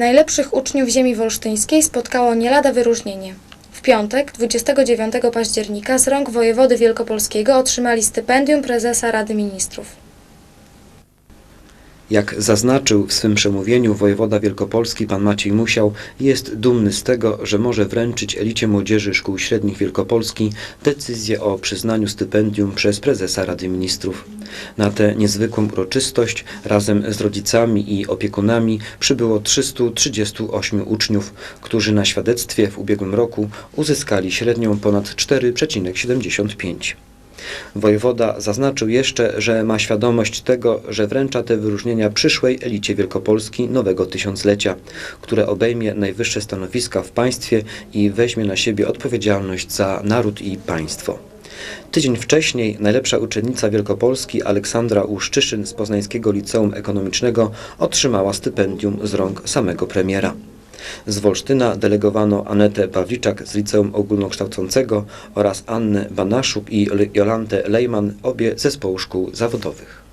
Najlepszych uczniów ziemi wolsztyńskiej spotkało nie lada wyróżnienie. W piątek, 29 października, z rąk wojewody wielkopolskiego otrzymali stypendium prezesa Rady Ministrów. Jak zaznaczył w swym przemówieniu wojewoda wielkopolski pan Maciej Musiał, jest dumny z tego, że może wręczyć elicie młodzieży szkół średnich Wielkopolski decyzję o przyznaniu stypendium przez prezesa Rady Ministrów. Na tę niezwykłą uroczystość razem z rodzicami i opiekunami przybyło 338 uczniów, którzy na świadectwie w ubiegłym roku uzyskali średnią ponad 4,75. Wojewoda zaznaczył jeszcze, że ma świadomość tego, że wręcza te wyróżnienia przyszłej elicie Wielkopolski nowego tysiąclecia, które obejmie najwyższe stanowiska w państwie i weźmie na siebie odpowiedzialność za naród i państwo. Tydzień wcześniej najlepsza uczennica Wielkopolski Aleksandra Łuszczyszyn z Poznańskiego Liceum Ekonomicznego otrzymała stypendium z rąk samego premiera. Z Wolsztyna delegowano Anetę Pawliczak z Liceum Ogólnokształcącego oraz Annę Banaszuk i Jolantę Lejman, obie zespołu szkół zawodowych.